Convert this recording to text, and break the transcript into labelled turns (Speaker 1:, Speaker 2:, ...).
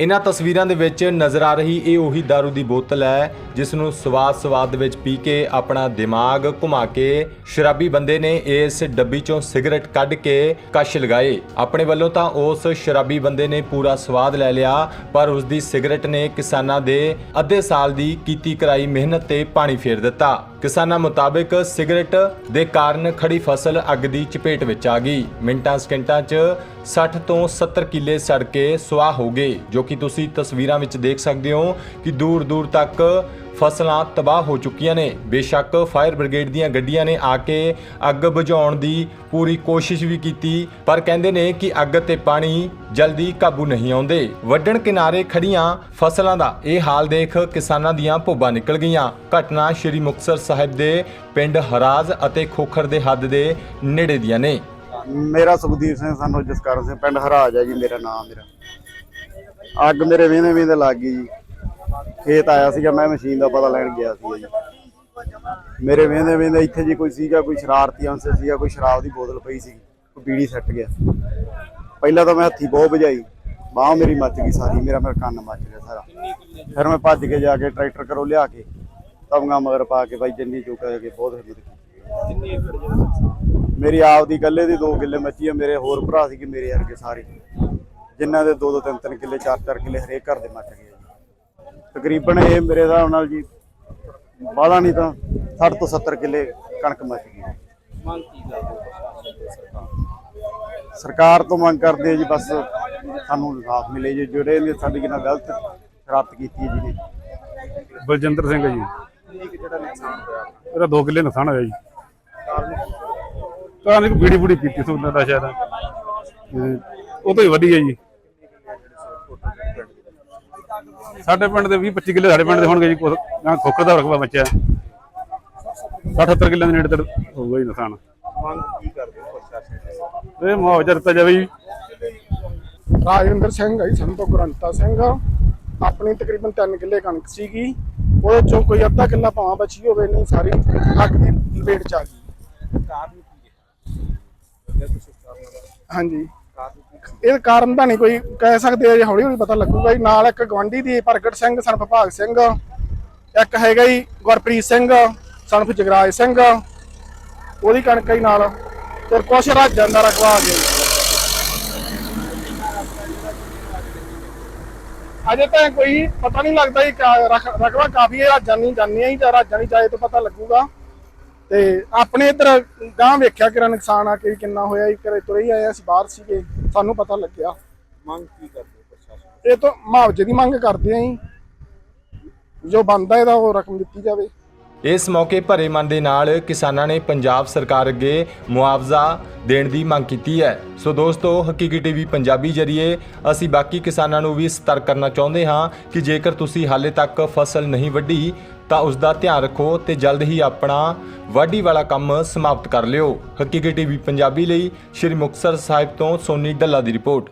Speaker 1: ਇਹਨਾਂ ਤਸਵੀਰਾਂ ਦੇ ਵਿੱਚ ਨਜ਼ਰ ਆ ਰਹੀ ਇਹ ਉਹੀ दारू ਦੀ ਬੋਤਲ ਹੈ ਜਿਸ ਨੂੰ ਸਵਾਦ-ਸਵਾਦ ਵਿੱਚ ਪੀ ਕੇ ਆਪਣਾ ਦਿਮਾਗ ਘੁਮਾ ਕੇ ਸ਼ਰਾਬੀ ਬੰਦੇ ਨੇ ਇਸ ਡੱਬੀ ਚੋਂ ਸਿਗਰਟ ਕੱਢ ਕੇ ਕਸ਼ ਲਗਾਏ। ਆਪਣੇ ਵੱਲੋਂ ਤਾਂ ਉਸ ਸ਼ਰਾਬੀ ਬੰਦੇ ਨੇ ਪੂਰਾ ਸਵਾਦ ਲੈ ਲਿਆ, ਪਰ ਉਸ ਦੀ ਸਿਗਰਟ ਨੇ ਕਿਸਾਨਾਂ ਦੇ ਅੱਧੇ ਸਾਲ ਦੀ ਕੀਤੀ ਕਰਾਈ ਮਿਹਨਤ ਤੇ ਪਾਣੀ ਫੇਰ ਦਿੱਤਾ। ਕਿਸਾਨਾਂ ਮੁਤਾਬਕ ਸਿਗਰਟ ਦੇ ਕਾਰਨ ਖੜੀ ਫਸਲ ਅੱਗ ਦੀ ਚਪੇਟ ਵਿੱਚ ਆ ਗਈ। ਮਿੰਟਾਂ ਸਕਿੰਟਾਂ 'ਚ 60 ਤੋਂ 70 ਕਿੱਲੇ ਸੜ ਕੇ ਸੁਆਹ ਹੋ ਗਏ, ਜੋ ਕਿ ਤੁਸੀਂ ਤਸਵੀਰਾਂ ਵਿੱਚ ਦੇਖ ਸਕਦੇ ਹੋ ਕਿ ਦੂਰ ਦੂਰ ਤੱਕ ਫਸਲਾਂ ਤਬਾਹ ਹੋ ਚੁੱਕੀਆਂ ਨੇ। ਬੇਸ਼ੱਕ ਫਾਇਰ ਬ੍ਰਿਗੇਡ ਦੀਆਂ ਗੱਡੀਆਂ ਨੇ ਆ ਕੇ ਅੱਗ ਬੁਝਾਉਣ ਦੀ ਪੂਰੀ ਕੋਸ਼ਿਸ਼ ਵੀ ਕੀਤੀ, ਪਰ ਕਹਿੰਦੇ ਨੇ ਕਿ ਅੱਗ ਤੇ ਪਾਣੀ ਜਲਦੀ ਕਾਬੂ ਨਹੀਂ ਆਉਂਦੇ। ਵੱਡਣ ਕਿਨਾਰੇ ਖੜੀਆਂ ਫਸਲਾਂ ਦਾ ਇਹ ਹਾਲ ਦੇਖ ਕਿਸਾਨਾਂ ਦੀਆਂ ਭੁੱਬਾਂ ਨਿਕਲ ਗਈਆਂ। ਘਟਨਾ ਸ਼੍ਰੀ ਮੁਕਤਸਰ ਸਾਹਿਬ ਦੇ ਪਿੰਡ ਹਰਾਜ ਅਤੇ ਖੋਖਰ ਦੇ ਹੱਦ ਦੇ ਨੇੜੇ ਦੀਆਂ ਨੇ।
Speaker 2: ਮੇਰਾ ਸੁਖਦੀਪ ਸਿੰਘ ਸਾਨੂੰ ਜਸਕਰਨ ਸਿੰਘ, ਪਿੰਡ ਹਰਾਜ ਹੈ ਜੀ, ਮੇਰਾ ਨਾਮ ਮੇਰਾ। ਅੱਗ ਮੇਰੇ ਵੇਂਦੇ ਵੇਂਦੇ ਲੱਗ ਗਈ ਜੀ। ਖੇਤ ਆਇਆ ਸੀਗਾ, ਮੈਂ ਮਸ਼ੀਨ ਦਾ ਪਤਾ ਲੈਣ ਗਿਆ ਸੀ ਜੀ। ਮੇਰੇ ਵੇਂਦੇ ਵੇਂਦੇ ਇੱਥੇ ਜੀ ਕੋਈ ਸੀਗਾ, ਕੋਈ ਸ਼ਰਾਰਤੀ ਅੰਸ਼ ਸੀਗਾ, ਕੋਈ ਸ਼ਰਾਬ ਦੀ ਬੋਤਲ ਪਈ ਸੀ, ਕੋਈ ਬੀੜੀ ਸੱਟ ਗਿਆ। ਪਹਿਲਾਂ ਤਾਂ ਮੈਂ ਹੱਥੀ ਬਹੁਤ ਵਜਾਈ ਬਾਹ ਮੇਰੀ ਮੱਚ ਗਈ ਸਾਰੀ, ਮੇਰਾ ਮੇਰਾ ਕੰਨ ਮੱਚ ਗਿਆ ਸਾਰਾ। ਫਿਰ ਮੈਂ ਭੱਜ ਕੇ ਜਾ ਕੇ ਟਰੈਕਟਰ ਕਰੋ ਲਿਆ ਕੇ ਤਵਗਾ ਮਗਰ ਪਾ ਕੇ ਬਾਈ ਜਿੰਨੀ ਚੁੱਕਾ ਕੇ ਬਹੁਤ ਹਿੰਮਤ ਕੀਤੀ ਮੇਰੀ ਆਪ ਦੀ ਗੱਲੇ ਦੀ 2 ਕਿੱਲੇ ਮੱਚੀ ਆ, ਮੇਰੇ ਹੋਰ ਭਰਾ ਸੀ ਕਿ ਮੇਰੇ ਵਰਗੇ ਸਾਰੇ। ਜਿਨ੍ਹਾਂ ਦੇ 2-2 3-3 ਕਿੱਲੇ 4-4 ਕਿੱਲੇ ਹਰੇਕ ਘਰ ਦੇ ਮੱਚ ਗਏ ਜੀ। ਤਕਰੀਬਨ ਇਹ ਮੇਰੇ ਹਿਸਾਬ ਨਾਲ ਜੀ ਬਾਹਲਾ ਨਹੀਂ ਤਾਂ 60 ਤੋਂ 70 ਕਿੱਲੇ ਕਣਕ ਮੱਚ ਗਈ
Speaker 3: ਮੰਗ ਕੀ ਕਰਦੇ
Speaker 2: ਸਰਕਾਰ ਤੋਂ ਮੰਗ ਕਰਦੇ ਆ ਜੀ, ਬਸ ਸਾਨੂੰ ਇਨਸਾਫ ਮਿਲੇ ਜੀ। ਜਿਹੜੇ ਨੇ ਸਾਡੀ ਨਾਲ ਗਲਤ ਸ਼ਰਾਰਤ ਕੀਤੀ ਜੀ।
Speaker 4: ਬਲਜਿੰਦਰ ਸਿੰਘ ਜੀ।
Speaker 3: ਜਿਹੜਾ ਨੁਕਸਾਨ ਹੋਇਆ?
Speaker 4: ਇਹਦਾ 2 ਕਿੱਲੇ ਨੁਕਸਾਨ ਹੋਇਆ ਜੀ। ਕਾਰਨ ਇੱਕ ਬੀੜੀ ਬੂੜੀ ਪੀਤੀ ਸੀ ਉਹਨਾਂ ਦਾ ਸ਼ਾਇਦ। ਤੇ ਉਹ ਤੋਂ ਹੀ ਵਧੀ ਹੈ ਜੀ। ਸਾਡੇ ਪਿੰਡ ਦੇ 20 25 ਕਿੱਲੇ ਸਾਡੇ ਪਿੰਡ ਦੇ ਹੋਣਗੇ ਜੀ ਖੋਖਰ ਦਾ ਰਕਬਾ ਬਚਿਆ। 60 70 ਕਿੱਲਿਆਂ ਦੇ ਨੇੜੇ ਤੇੜੇ ਹੋਊਗਾ ਜੀ ਨੁਕਸਾਨ।
Speaker 3: ਮੰਗ ਕੀ ਕਰਦੇ ਹੋ ਪ੍ਰਸ਼ਾਸਨ ਤੋਂ?
Speaker 4: ਇਹ ਮੁਆਵਜ਼ਾ ਦਿੱਤਾ ਜਾਵੇ ਜੀ।
Speaker 5: ਰਾਜਵਿੰਦਰ ਸਿੰਘ ਹੈ ਜੀ ਸੰਤੋ ਗਰੰਤਾ ਸਿੰਘ। ਆਪਣੀ ਤਕਰੀਬਨ 3 ਕਿੱਲੇ ਕਣਕ ਸੀਗੀ। ਉਹਦੇ ਚੋਂ ਕੋਈ ਅੱਧਾ ਕਿੱਲਾ ਭਾਵਾਂ ਬਚੀ ਹੋਵੇ ਨਹੀਂ ਸਾਰੀ ਅੱਗ ਦੀ ਲਪੇਟ ਚ ਆ ਗਈ।
Speaker 3: ਜੇ
Speaker 5: ਹਾਂਜੀ। ਇਹ ਕਾਰਨ ਤਾਂ ਨਹੀਂ ਕੋਈ ਕਹਿ ਸਕਦੇ ਅਜੇ ਹੌਲੀ ਹੌਲੀ ਪਤਾ ਲੱਗੂਗਾ ਜੀ। ਨਾਲ ਇੱਕ ਗਵਾਂਢੀ ਦੀ ਪ੍ਰਗਟ ਸਿੰਘ ਸਨਫ ਭਾਗ ਸਿੰਘ। ਇੱਕ ਹੈਗਾ ਜੀ ਗੁਰਪ੍ਰੀਤ ਸਿੰਘ ਸਨਫ ਜਗਰਾਜ ਸਿੰਘ। ਉਹਦੀ ਕਣਕ ਹੀ ਨਾਲ। ਤੇ ਕੁਛ ਰਾਜਾਂ ਦਾ ਰਖਵਾ ਗਿਆ ਜੀ। ਅਜੇ ਤਾਂ ਕੋਈ ਪਤਾ ਨਹੀਂ ਲੱਗਦਾ ਜੀ ਰਕਬਾ ਕਾਫੀ ਹੈ ਰਾਜਾਂ ਨਹੀਂ ਜਾਣੀਆਂ ਹੀ ਜਾਂ ਰਾਜਾਂ ਨਹੀਂ ਜਾਏ ਤਾਂ ਪਤਾ ਲੱਗੂਗਾ। ਤੇ ਆਪਣੇ ਇੱਧਰ ਗਾਂ ਵੇਖਿਆ ਕਿਰਾ ਨੁਕਸਾਨ ਆ ਕਿ ਕਿੰਨਾ ਹੋਇਆ ਜੀ ਘਰੇ ਤੁਰੇ ਹੀ ਆਏ ਅਸੀਂ ਬਾਹਰ ਸੀਗੇ ਸਾਨੂੰ ਪਤਾ ਲੱਗਿਆ।
Speaker 3: ਮੰਗ ਕੀ ਕਰਦੇ ਪ੍ਰਸ਼ਾਸਨ
Speaker 5: ਇਹ ਤੋਂ ਮੁਆਵਜ਼ੇ ਦੀ ਮੰਗ ਕਰਦੇ ਆਂ ਜੀ। ਜੋ ਬੰਦਾ ਇਹਦਾ ਉਹ ਰਕਮ ਦਿੱਤੀ ਜਾਵੇ।
Speaker 1: ਇਸ ਮੌਕੇ ਭਰੇ ਮਨ ਦੇ ਨਾਲ ਕਿਸਾਨਾਂ ਨੇ ਪੰਜਾਬ ਸਰਕਾਰ ਅੱਗੇ ਮੁਆਵਜ਼ਾ ਦੇਣ ਦੀ ਮੰਗ ਕੀਤੀ ਹੈ। ਸੋ ਦੋਸਤੋ, ਹਕੀਕੀ ਟੀਵੀ ਪੰਜਾਬੀ ਜਰੀਏ ਅਸੀਂ ਬਾਕੀ ਕਿਸਾਨਾਂ ਨੂੰ ਵੀ ਸਤਰਕ ਕਰਨਾ ਚਾਹੁੰਦੇ ਹਾਂ ਕਿ ਜੇਕਰ ਤੁਸੀਂ ਹਾਲੇ ਤੱਕ ਫਸਲ ਨਹੀਂ ਵੱਢੀ, ਤਾਂ ਉਸ ਦਾ ਧਿਆਨ ਰੱਖੋ ਤੇ ਜਲਦ ਹੀ ਆਪਣਾ ਵਾਢੀ ਵਾਲਾ ਕੰਮ ਸਮਾਪਤ ਕਰ ਲਿਓ। ਹਕੀਕੀ ਟੀਵੀ ਪੰਜਾਬੀ ਲਈ ਸ਼੍ਰੀ ਮੁਕਤਸਰ ਸਾਹਿਬ ਤੋਂ ਸੋਨੀ ਡੱਲਾ ਦੀ ਰਿਪੋਰਟ।